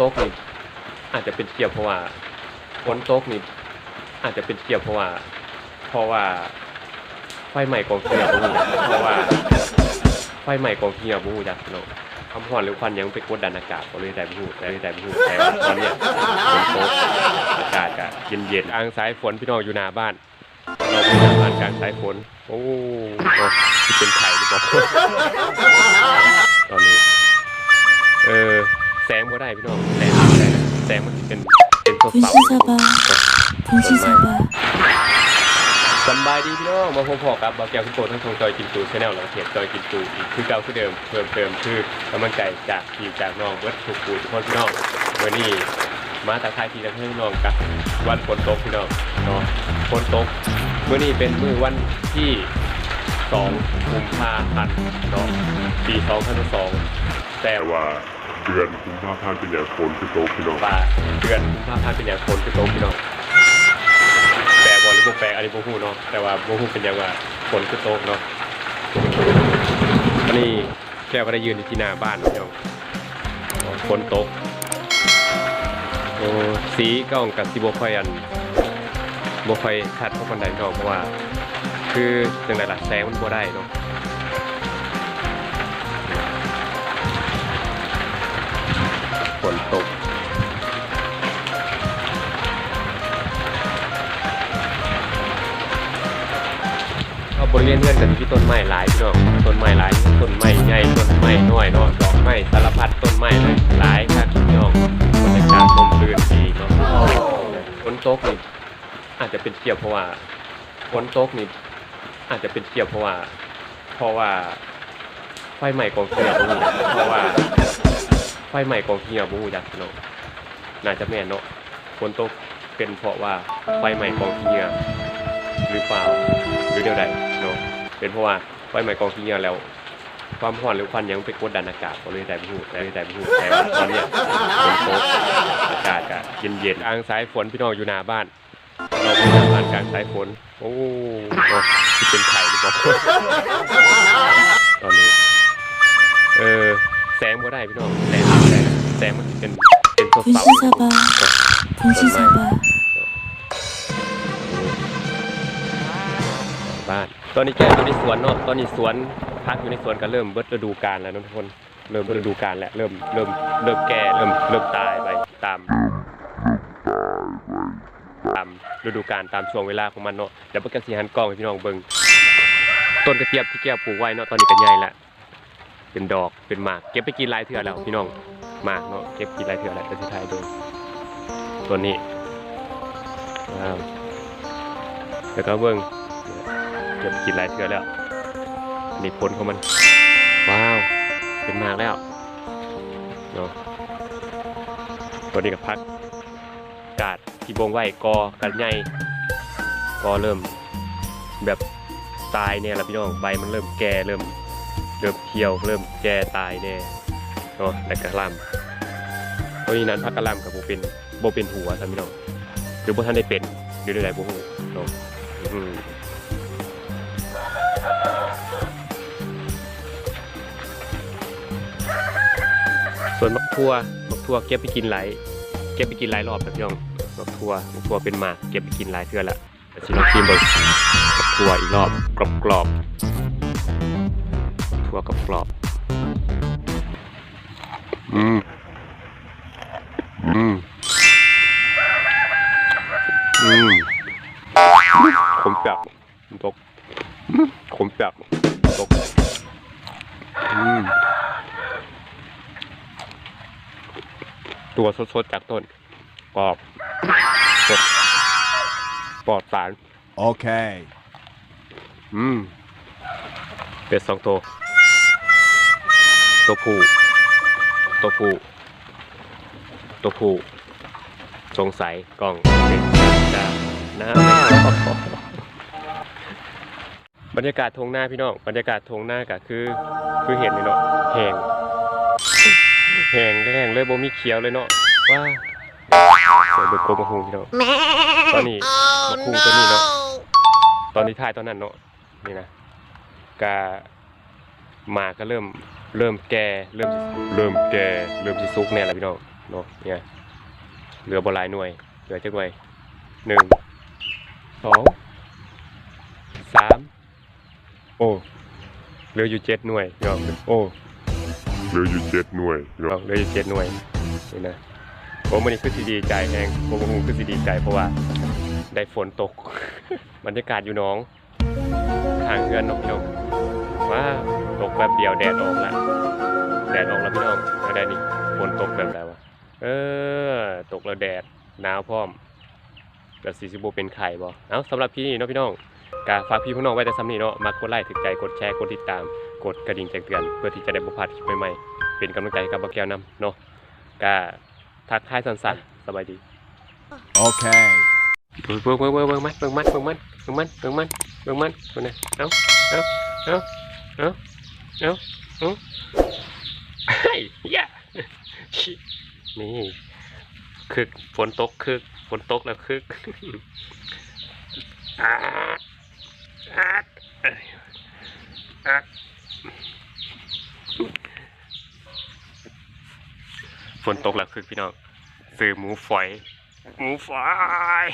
ตกนี่อาจจะเป็นเกี่ยวเพราะว่าฝนตกนี่อาจจะเป็นเกี่ยวเพราะว่า เพราะว่าไฟไหม้กองเกียร์บ่ฮู้เพราะว่าไฟไหม้กองเกียร์บ่ฮู้จักเนาะความร้อนหรือควันยังไปกดดันอากาศบ่เลยได้บ่ฮู้ได้ได้บ่ฮู้แต่ว่าตอนเนี้ยฝนตกอากาศก็เย็นๆอ่างสายฝนพี่น้องอยู่หน้าบ้านเราไปหน้านกลางสายฝนโอ้โหที่เป็นไข่หรือเปล่า แสงบ่ได้พี่น้องแสงบ่ได้แสงมันสิเป็นเป็นตัว 분신 เสา 사바 분신 사바 สำบายดีพี่น้องมาพบพอกับบาแก้วคุณโปรทั้งทงจอยกินตูชาแนลหลังเพจจอยกินตูอีกคือเก่าคือเดิมเพิ่มเติมคือกำลังใจจากพี่จากน้องเวิร์ดถูกปูทุกคนพี่น้องวันนี้มาตาทายพี่และพี่น้องกับวันฝนตกพี่น้องเนาะฝนตกวันนี้เป็นมื้อวันที่2กุมภาพันธ์เนาะปี2022แต่ แต่ว่า เดือนกุมภาพันธ์เป็นอย่างฝนคือโตกพี่น้องว่าเดือนกุมภาพันธ์เป็นอย่างฝนคือโตกพี่น้องแปลบอลหรือบ่แปลอันนี้บ่ฮู้เนาะแต่ว่าบ่ฮู้เป็นอย่างว่าฝนคือโตกเนาะอันนี้แก้วก็ได้ยืนอยู่ที่หน้าบ้านพี่น้องฝนตกโอ้สีก็องกับสิบ่ค่อยอันบ่ค่อยชัดเท่าปานใดพี่น้องเพราะว่า คือจังไดล่ะแสงมันบ่ได้เนาะ เอาบริเวณเพื่อนกันที่ต้นไม้หลายพี่น้องต้นไม้หลายต้นไม้ใหญ่ต้นไม้น้อยเนาะดอกไม้สารพัดต้นไม้เลยหลายครับพี่น้องบรรยากาศลมรื่นดีเนาะฝนตกนี่อาจจะเป็นเกี่ยวเพราะว่าฝนตกนี่อาจจะเป็นเกี่ยวเพราะว่า เพราะว่าไฟไหม้กองเกียร์บูเพราะว่าไฟไหม้กองเกียร์บูจักพี่น้องน่าจะแม่นเนาะฝนตกเป็นเพราะว่าไฟไหม้กองเกียร์หรือเปล่าหรือเดียวใด เป็นเพราะว่าไฟใหม่กองขี้เงียแล้ว ความร่อนหรือควันยังไปกดดันอากาศก็เลยได้พูดเลยได้พูดแต่ว่ตอนเนี้ยฝนตกอากาศก็เย็นๆอ้างสายฝนพี่น้องอยู่หน้าบ้าน เราไปหน้าบ้านการสายฝนโอ้โหที่เป็นไข่หรือเปล่าตอนนี้เออแสงก็ได้พี่น้องแสงแสงแสงมันเป็นเป็นตัวเสาต้นไม้บ้าน ตอนนี้แกอยู่ในสวนเนาะตอนนี้สวนพักอยู่ในสวนก็เริ่มเบิดฤดูกาลแล้วนะทุกคนเริ่มเบิดฤดูกาลแล้วเริ่มเริ่มเริ่มแก่เริ่มเริ่มตายไปตามตามฤดูกาลตามช่วงเวลาของมันเนาะเดี๋ยวเพิ่นก็สิหันกล้องให้พี่น้องเบิ่งต้นกระเจี๊ยบที่แก้วปลูกไว้เนาะตอนนี้ก็ใหญ่แล้วเป็นดอกเป็นหมากเก็บไปกินลายเทื่อแล้วพี่น้องหมากเนาะเก็บกินลายเทื่อแล้วจะสิถ่ายดูตัวนี้ว้วแล้วก็เบิ่ง เก็บกินหลายเทือแล้วอันนี้ผลของมัน ว้าว เป็นมากแล้วเนาะตัวนี้กับพักกาดที่บงไว้กอกันใหญ่กอเริ่มแบบตายเนี่ยละพี่น้องใบมันเริ่มแก่เริ่มเริ่มเขียว เริ่มแก่ตายแน่เนาะแต่กระลำตัวนี้นั้นพักกระลำกับโบเป็นโบเป็นหัวท่านพี่น้องหรือโบท่านได้เป็นหรือได้ไรโบหูเนาะ ส่วนมักทั่วมักทั่วเก็บไปกินหลายเก็บไปกินหลายรอบแล้วพี่น้องมักทั่วมักทั่วเป็นหมากเก็บไปกินหลายเทื่อละแต่สิลองชิมเบิ่งมักทั่วอีกรอบกรอบกรอบๆมักทั่วกรอบกรอบๆอืมอืมอืมขมจับมันตกขมจับตกอืม ตัวสดๆจากต้นกรอบสดปลอดสาร Okay. อืม เป็ดสองตัว ตัวผู้ ตัวผู้ ตัวผู้ สงสัยกล้องเป็นจ้าน้ำบรรยากาศทงหน้าพี่น้อง บรรยากาศทงหน้าก็คือ คือเห็นเลยเนาะแหง แหงแรงเลยบ่มีเขียวเลยเนาะว่าเดี๋ยวเบิกโกมาหุงพี่น้องตอนนี้มาคุงตัวนี้เนาะตอนที่ถ่ายตอนนั้นเนาะนี่นะกาหมาก็เริ่มเริ่มแก่เริ่มเริ่มแก่เริ่มสิซุกแน่แล้วพี่น้องเนาะเนี่ยเหลือบหลายหน่วยเหลือจักหน่วยหนึ่งสองสามโอ้เหลืออยู่เจ็ดหน่วยยอมโอ้ เหลืออยู่เจ็ดหน่วยพี่น้เราองเหลืออยู่เจ็ดหน่วยนี่นะผมวันนี้คือสีดีใจแฮงผมคงคือสีดีใจเพราะว่าได้ฝนตก บรรยากาศอยู่น้องห่างเงินเนกพี่น้องว้าตกแบบเดียวแดดออกแล้วแดดออกแล้วพี่น้องแล้วได้นี่ฝนตกแบบแล้วะเออ ตกแล้วแดดหนาวพร้อมแล้วสีสิบเป็นไข่บ่เอ้าสำหรับพี่นี่เนาะพี่น้องกาฝากพี่พี่น้องไว้แต่ซ้ำนี่เนาะมากดไลค์ถึกใจกดแชร์กดติดตาม กดกระดิ่งแจ้งเตือนเพื่อที่จะได้บ่พลาดคลิปใหม่ๆเป็นกำลังใจให้กับบักแก้วนำเนาะก็ทักทายสั้นๆสบายดี Okay. เบิ่งเบิ่งเบิ่งเบิ่งเบิ่งมันเบิ่งมันเบิ่งมันเบิ่งมันเบิ่งมันเบิ่งมันเบิ่งนะเอ้าเอ้าเอ้าเอ้าเอ้าเอ้าเฮ้ยยะนี่คึกฝนตกคึกฝนตกแล้วคึกอ่าอ่าเอ้ยอ่า ฝนตกแล้วคือพี่น้องซื้อหมูฝอย หมูฝอย